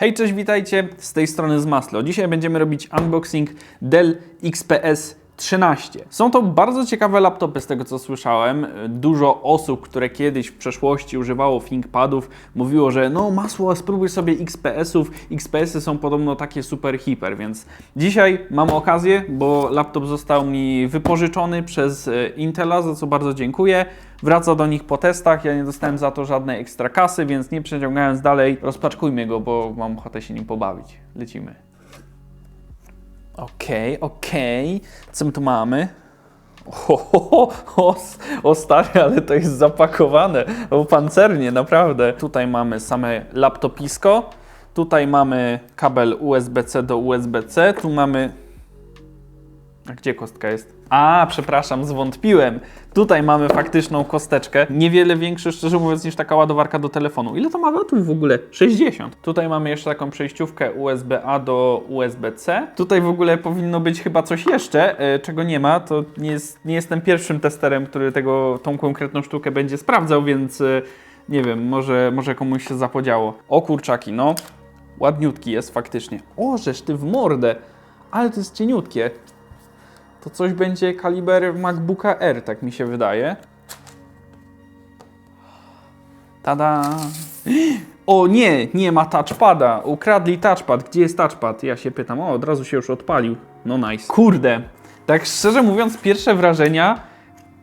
Hej, cześć, witajcie z tej strony z Maslo. Dzisiaj będziemy robić unboxing Dell XPS 13. Są to bardzo ciekawe laptopy z tego co słyszałem. Dużo osób, które kiedyś w przeszłości używało ThinkPadów, mówiło, że no masło, spróbuj sobie XPS-ów. XPS-y są podobno takie super hiper, więc dzisiaj mam okazję, bo laptop został mi wypożyczony przez e, Intela, za co bardzo dziękuję. Wraca do nich po testach, ja nie dostałem za to żadnej ekstra kasy, więc nie przeciągając dalej, rozpaczkujmy go, bo mam ochotę się nim pobawić. Lecimy. Okej, okej. Co my tu mamy? O, o, o, o stary, ale to jest zapakowane. O pancernie, naprawdę. Tutaj mamy same laptopisko. Tutaj mamy kabel USB-C do USB-C. Tu mamy a gdzie kostka jest? A, przepraszam, zwątpiłem. Tutaj mamy faktyczną kosteczkę. Niewiele większy, szczerze mówiąc, niż taka ładowarka do telefonu. Ile to ma watów w ogóle? 60. Tutaj mamy jeszcze taką przejściówkę USB-A do USB-C. Tutaj w ogóle powinno być chyba coś jeszcze, e, czego nie ma. To nie, jest, nie jestem pierwszym testerem, który tego, tą konkretną sztukę będzie sprawdzał, więc e, nie wiem, może, może komuś się zapodziało. O kurczaki, no. Ładniutki jest faktycznie. O, żeż ty w mordę. Ale to jest cieniutkie to coś będzie kaliber MacBooka R, tak mi się wydaje. Tada! O nie, nie ma touchpada. Ukradli touchpad. Gdzie jest touchpad? Ja się pytam. O, od razu się już odpalił. No nice. Kurde, tak szczerze mówiąc, pierwsze wrażenia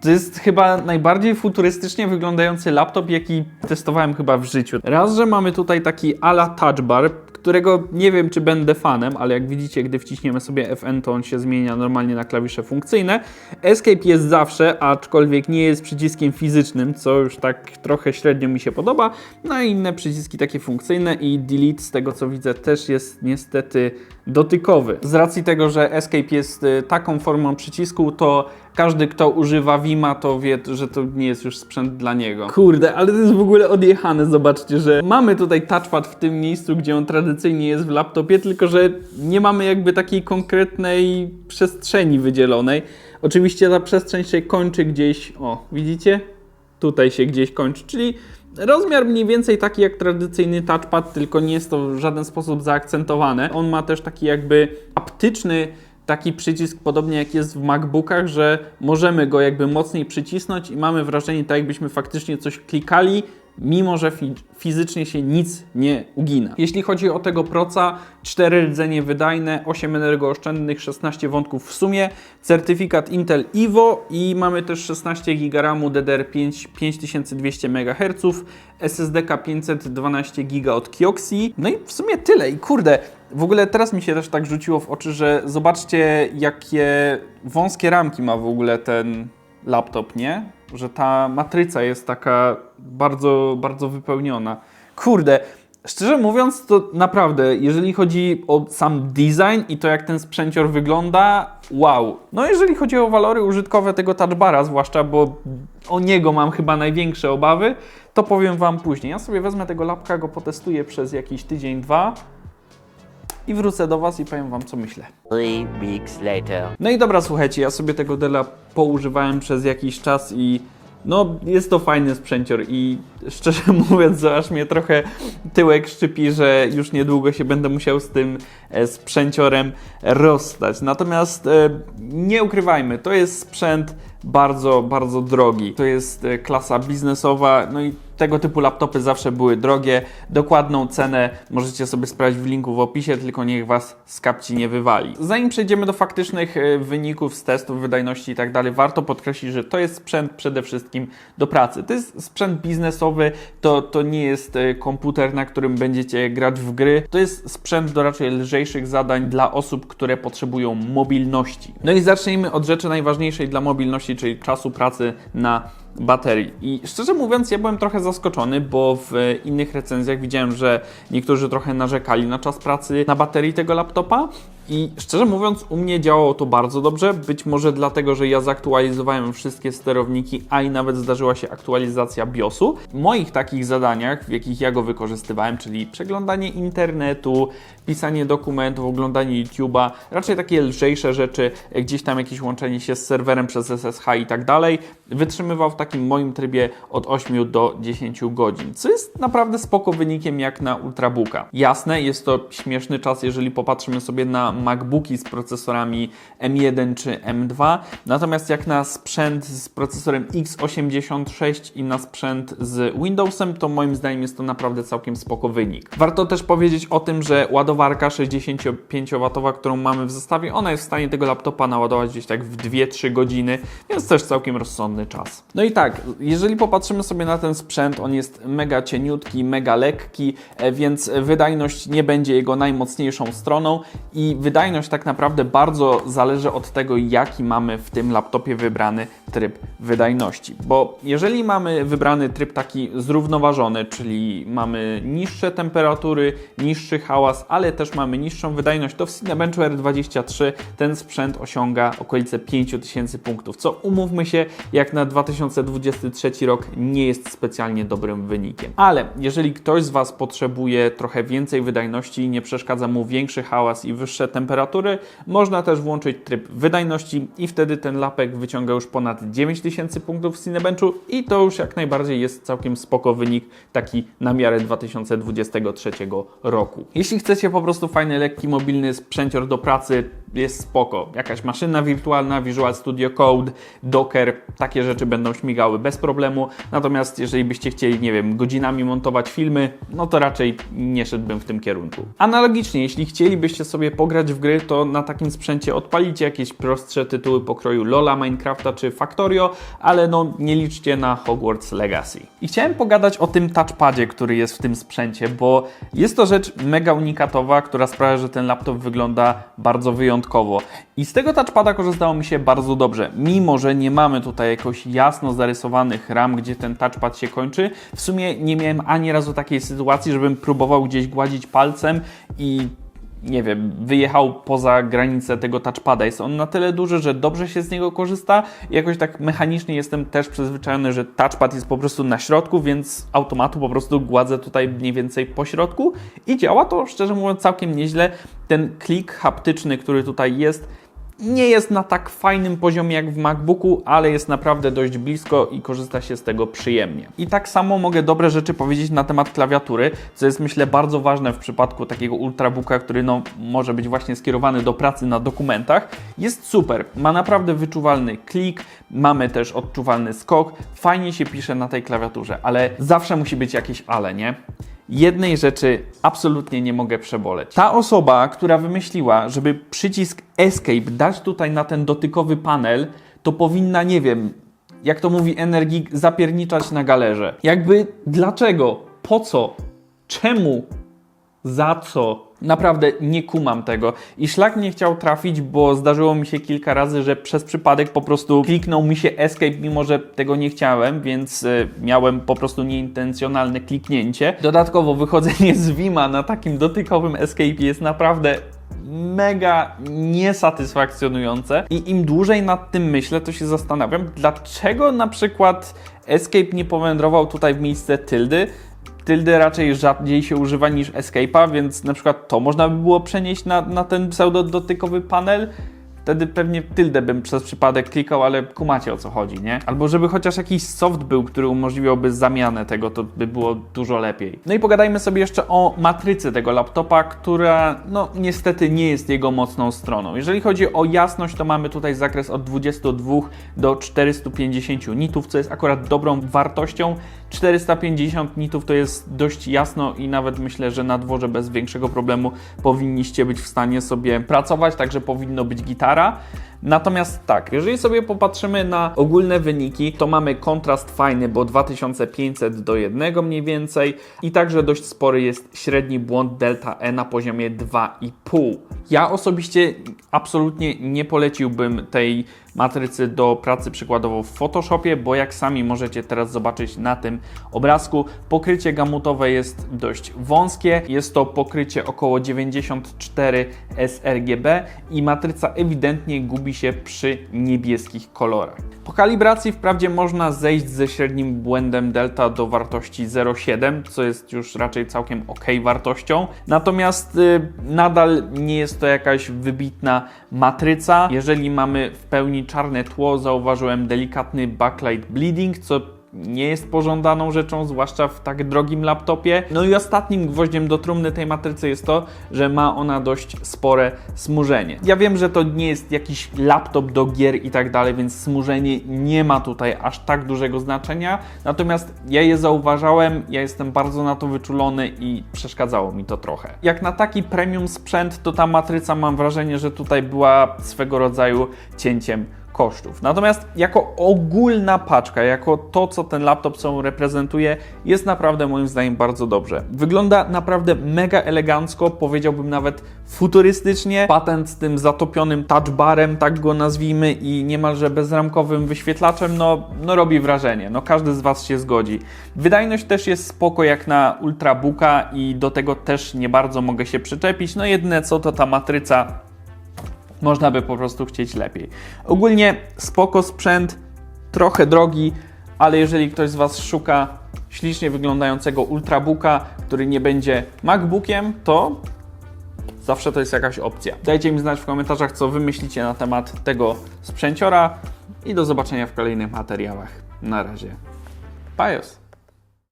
to jest chyba najbardziej futurystycznie wyglądający laptop, jaki testowałem chyba w życiu. Raz, że mamy tutaj taki ala touch bar, którego nie wiem, czy będę fanem, ale jak widzicie, gdy wciśniemy sobie FN, to on się zmienia normalnie na klawisze funkcyjne. Escape jest zawsze, aczkolwiek nie jest przyciskiem fizycznym, co już tak trochę średnio mi się podoba. No i inne przyciski takie funkcyjne i Delete, z tego co widzę, też jest niestety dotykowy. Z racji tego, że Escape jest y, taką formą przycisku, to każdy, kto używa Vima, to wie, że to nie jest już sprzęt dla niego. Kurde, ale to jest w ogóle odjechane. Zobaczcie, że mamy tutaj touchpad w tym miejscu, gdzie on tradycyjnie jest w laptopie, tylko że nie mamy jakby takiej konkretnej przestrzeni wydzielonej. Oczywiście ta przestrzeń się kończy gdzieś, o, widzicie? Tutaj się gdzieś kończy, czyli Rozmiar mniej więcej taki jak tradycyjny touchpad, tylko nie jest to w żaden sposób zaakcentowane. On ma też taki jakby aptyczny taki przycisk, podobnie jak jest w MacBookach, że możemy go jakby mocniej przycisnąć i mamy wrażenie, tak jakbyśmy faktycznie coś klikali, mimo że fi fizycznie się nic nie ugina. Jeśli chodzi o tego proca, 4 rdzenie wydajne, 8 energooszczędnych, 16 wątków w sumie, certyfikat Intel Evo i mamy też 16 GB RAMu DDR5 5200 MHz, SSD 512 GB od Kioxi. No i w sumie tyle. I kurde, w ogóle teraz mi się też tak rzuciło w oczy, że zobaczcie jakie wąskie ramki ma w ogóle ten laptop, nie? Że ta matryca jest taka bardzo, bardzo wypełniona. Kurde, szczerze mówiąc, to naprawdę, jeżeli chodzi o sam design i to, jak ten sprzęcior wygląda, wow. No, jeżeli chodzi o walory użytkowe tego touchbara, zwłaszcza, bo o niego mam chyba największe obawy, to powiem Wam później. Ja sobie wezmę tego lapka, go potestuję przez jakiś tydzień, dwa i wrócę do Was i powiem Wam, co myślę. Three weeks later. No i dobra, słuchajcie, ja sobie tego Dela poużywałem przez jakiś czas i no, jest to fajny sprzęcior i szczerze mówiąc, aż mnie trochę tyłek szczypi, że już niedługo się będę musiał z tym e, sprzęciorem rozstać. Natomiast e, nie ukrywajmy, to jest sprzęt bardzo, bardzo drogi. To jest e, klasa biznesowa, no i tego typu laptopy zawsze były drogie. Dokładną cenę możecie sobie sprawdzić w linku w opisie, tylko niech Was z kapci nie wywali. Zanim przejdziemy do faktycznych e, wyników z testów, wydajności i tak dalej, warto podkreślić, że to jest sprzęt przede wszystkim do pracy. To jest sprzęt biznesowy, to, to nie jest e, komputer, na którym będziecie grać w gry. To jest sprzęt do raczej lżejszych zadań dla osób, które potrzebują mobilności. No i zacznijmy od rzeczy najważniejszej dla mobilności, czyli czasu pracy na baterii. I szczerze mówiąc, ja byłem trochę zaskoczony, bo w innych recenzjach widziałem, że niektórzy trochę narzekali na czas pracy na baterii tego laptopa. I szczerze mówiąc, u mnie działało to bardzo dobrze. Być może dlatego, że ja zaktualizowałem wszystkie sterowniki, a i nawet zdarzyła się aktualizacja BIOSu. W moich takich zadaniach, w jakich ja go wykorzystywałem, czyli przeglądanie internetu, pisanie dokumentów, oglądanie YouTube'a, raczej takie lżejsze rzeczy, gdzieś tam jakieś łączenie się z serwerem przez SSH i tak dalej, wytrzymywał w takim moim trybie od 8 do 10 godzin, co jest naprawdę spoko wynikiem jak na Ultrabooka. Jasne, jest to śmieszny czas, jeżeli popatrzymy sobie na MacBooki z procesorami M1 czy M2, natomiast jak na sprzęt z procesorem x86 i na sprzęt z Windowsem, to moim zdaniem jest to naprawdę całkiem spoko wynik. Warto też powiedzieć o tym, że ładowarka 65W, którą mamy w zestawie, ona jest w stanie tego laptopa naładować gdzieś tak w 2-3 godziny, więc też całkiem rozsądny czas. No i tak, jeżeli popatrzymy sobie na ten sprzęt, on jest mega cieniutki, mega lekki, e, więc wydajność nie będzie jego najmocniejszą stroną i wydajność tak naprawdę bardzo zależy od tego, jaki mamy w tym laptopie wybrany tryb wydajności. Bo jeżeli mamy wybrany tryb taki zrównoważony, czyli mamy niższe temperatury, niższy hałas, ale też mamy niższą wydajność, to w Cinebenchu R23 ten sprzęt osiąga okolice 5000 punktów, co umówmy się, jak na 2023 rok nie jest specjalnie dobrym wynikiem. Ale jeżeli ktoś z Was potrzebuje trochę więcej wydajności i nie przeszkadza mu większy hałas i wyższe temperatury, można też włączyć tryb wydajności i wtedy ten lapek wyciąga już ponad 9000 punktów w Cinebenchu i to już jak najbardziej jest całkiem spoko wynik taki na miarę 2023 roku. Jeśli chcecie po prostu fajny, lekki, mobilny sprzęcior do pracy, jest spoko. Jakaś maszyna wirtualna, Visual Studio Code, Docker, takie rzeczy będą śmigały bez problemu. Natomiast jeżeli byście chcieli, nie wiem, godzinami montować filmy, no to raczej nie szedłbym w tym kierunku. Analogicznie, jeśli chcielibyście sobie pograć w gry, to na takim sprzęcie odpalicie jakieś prostsze tytuły pokroju Lola, Minecrafta czy Factorio, ale no nie liczcie na Hogwarts Legacy. I chciałem pogadać o tym touchpadzie, który jest w tym sprzęcie, bo jest to rzecz mega unikatowa, która sprawia, że ten laptop wygląda bardzo wyjątkowo. I z tego touchpada korzystało mi się bardzo dobrze. Mimo, że nie mamy tutaj jakoś jasno zarysowanych ram, gdzie ten touchpad się kończy, w sumie nie miałem ani razu takiej sytuacji, żebym próbował gdzieś gładzić palcem i nie wiem, wyjechał poza granicę tego touchpada. Jest on na tyle duży, że dobrze się z niego korzysta. Jakoś tak mechanicznie jestem też przyzwyczajony, że touchpad jest po prostu na środku, więc automatu po prostu gładzę tutaj mniej więcej po środku i działa to szczerze mówiąc całkiem nieźle. Ten klik haptyczny, który tutaj jest, nie jest na tak fajnym poziomie jak w MacBooku, ale jest naprawdę dość blisko i korzysta się z tego przyjemnie. I tak samo mogę dobre rzeczy powiedzieć na temat klawiatury, co jest myślę bardzo ważne w przypadku takiego ultrabooka, który no, może być właśnie skierowany do pracy na dokumentach. Jest super, ma naprawdę wyczuwalny klik, mamy też odczuwalny skok, fajnie się pisze na tej klawiaturze, ale zawsze musi być jakieś ale, nie? Jednej rzeczy absolutnie nie mogę przeboleć. Ta osoba, która wymyśliła, żeby przycisk Escape dać tutaj na ten dotykowy panel, to powinna, nie wiem, jak to mówi Energik, zapierniczać na galerze. Jakby dlaczego? Po co? Czemu? Za co? Naprawdę nie kumam tego. I szlak nie chciał trafić, bo zdarzyło mi się kilka razy, że przez przypadek po prostu kliknął mi się escape, mimo że tego nie chciałem, więc y, miałem po prostu nieintencjonalne kliknięcie. Dodatkowo wychodzenie z Vima na takim dotykowym escape jest naprawdę mega niesatysfakcjonujące i im dłużej nad tym myślę, to się zastanawiam, dlaczego na przykład escape nie powędrował tutaj w miejsce tyldy, Tyldy raczej rzadziej się używa niż Escape'a, więc na przykład to można by było przenieść na, na ten pseudo-dotykowy panel. Wtedy pewnie tyldę bym przez przypadek klikał, ale kumacie o co chodzi, nie? Albo żeby chociaż jakiś soft był, który umożliwiałby zamianę tego, to by było dużo lepiej. No i pogadajmy sobie jeszcze o matrycy tego laptopa, która no niestety nie jest jego mocną stroną. Jeżeli chodzi o jasność, to mamy tutaj zakres od 22 do 450 nitów, co jest akurat dobrą wartością. 450 nitów to jest dość jasno i nawet myślę, że na dworze bez większego problemu powinniście być w stanie sobie pracować, także powinno być gitara. Natomiast tak, jeżeli sobie popatrzymy na ogólne wyniki, to mamy kontrast fajny, bo 2500 do 1 mniej więcej i także dość spory jest średni błąd delta E na poziomie 2,5. Ja osobiście absolutnie nie poleciłbym tej matrycy do pracy przykładowo w Photoshopie, bo jak sami możecie teraz zobaczyć na tym obrazku, pokrycie gamutowe jest dość wąskie. Jest to pokrycie około 94 sRGB i matryca ewidentnie gubi się przy niebieskich kolorach. Po kalibracji wprawdzie można zejść ze średnim błędem delta do wartości 0,7, co jest już raczej całkiem ok wartością. Natomiast y, nadal nie jest to jakaś wybitna matryca. Jeżeli mamy w pełni czarne tło, zauważyłem delikatny backlight bleeding, co nie jest pożądaną rzeczą, zwłaszcza w tak drogim laptopie. No i ostatnim gwoździem do trumny tej matrycy jest to, że ma ona dość spore smużenie. Ja wiem, że to nie jest jakiś laptop do gier i tak dalej, więc smużenie nie ma tutaj aż tak dużego znaczenia. Natomiast ja je zauważałem, ja jestem bardzo na to wyczulony i przeszkadzało mi to trochę. Jak na taki premium sprzęt, to ta matryca mam wrażenie, że tutaj była swego rodzaju cięciem kosztów. Natomiast jako ogólna paczka, jako to, co ten laptop sobą reprezentuje, jest naprawdę moim zdaniem bardzo dobrze. Wygląda naprawdę mega elegancko, powiedziałbym nawet futurystycznie. Patent z tym zatopionym touchbarem, tak go nazwijmy, i niemalże bezramkowym wyświetlaczem, no, no robi wrażenie. No każdy z Was się zgodzi. Wydajność też jest spoko jak na Ultrabooka i do tego też nie bardzo mogę się przyczepić. No jedyne co to ta matryca można by po prostu chcieć lepiej. Ogólnie spoko sprzęt, trochę drogi, ale jeżeli ktoś z Was szuka ślicznie wyglądającego ultrabooka, który nie będzie MacBookiem, to zawsze to jest jakaś opcja. Dajcie mi znać w komentarzach, co Wy myślicie na temat tego sprzęciora i do zobaczenia w kolejnych materiałach. Na razie. Pajos!